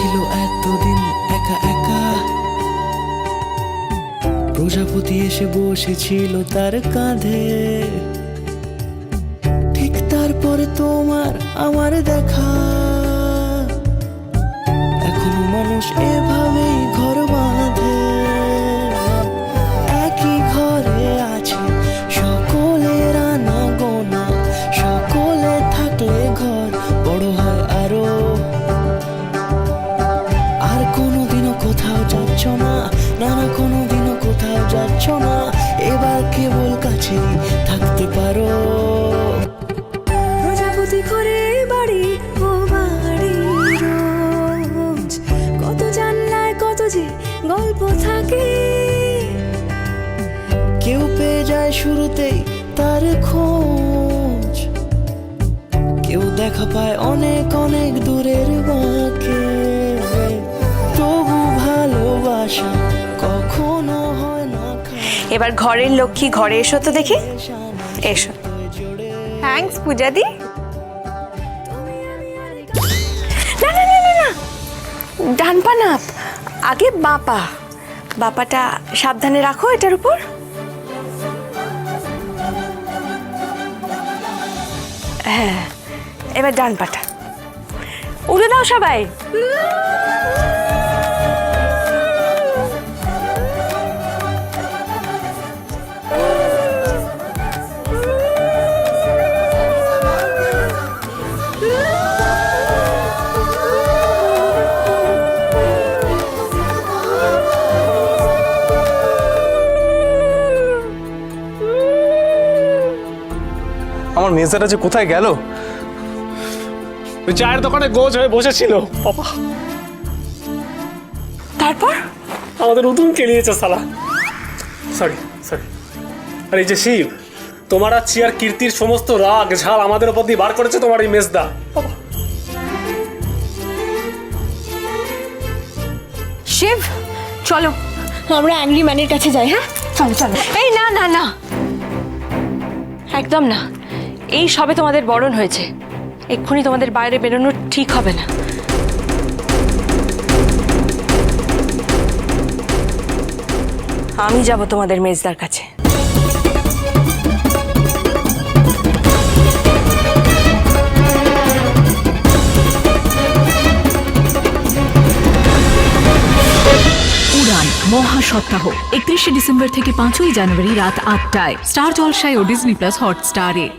ছিল এতদিন একা একা। প্রজাপতি এসে বসেছিল তার কাঁধে। ঠিক তারপরে তোমার আমার দেখা। এখনও মানুষ এভাবে যাচ্ছ না না না কোনোদিনও কোথাও যাচ্ছ না। এবার কেবল কাছেই থাকতে পারো। প্রজাপতি করে বাড়ি ও বাড়ি রোজ। কত জানলায় কত যে গল্প থাকে। কেউ পেয়ে যায় শুরুতেই তার খোঁজ। কেউ দেখা পায় অনেক অনেক দূরের বাঁকে। কখনো হয় না এবার ঘরের লক্ষ্মী ঘরে এসো তো দেখি। এসো। থ্যাঙ্কস পূজাদি। না না না না না। ডান পা না আগে বাপা বাপাটা সাবধানে রাখো এটার উপর। হ্যাঁ এবার ডান পাটা। উড়ে দাও সবাই। আমার মেজাটা যে কোথায় গেল? ওই চায়ের দোকানে গোজ হয়ে বসেছিল। বাবা। তারপর? আমাদের উদুম কেলিয়েছে সালা সরি সরি আর এই যে শিব তোমার আর চিয়ার কীর্তির সমস্ত রাগ ঝাল আমাদের ওপর দিয়ে বার করেছে তোমার এই মেজদা। শিব চলো। আমরা অ্যাংরি ম্যানের কাছে যাই হ্যাঁ? চলো চলো। এই না না না। একদম না। এই সবে তোমাদের বরণ হয়েছে। এক্ষুনি তোমাদের বাইরে বেরোনো ঠিক হবে না। আমি যাব তোমাদের মেজদার কাছে। উড়ান মহা একত্রিশে ডিসেম্বর থেকে পাঁচই জানুয়ারি রাত আটটায়। স্টার জলসায় ও ডিজনি প্লাস হটস্টারে।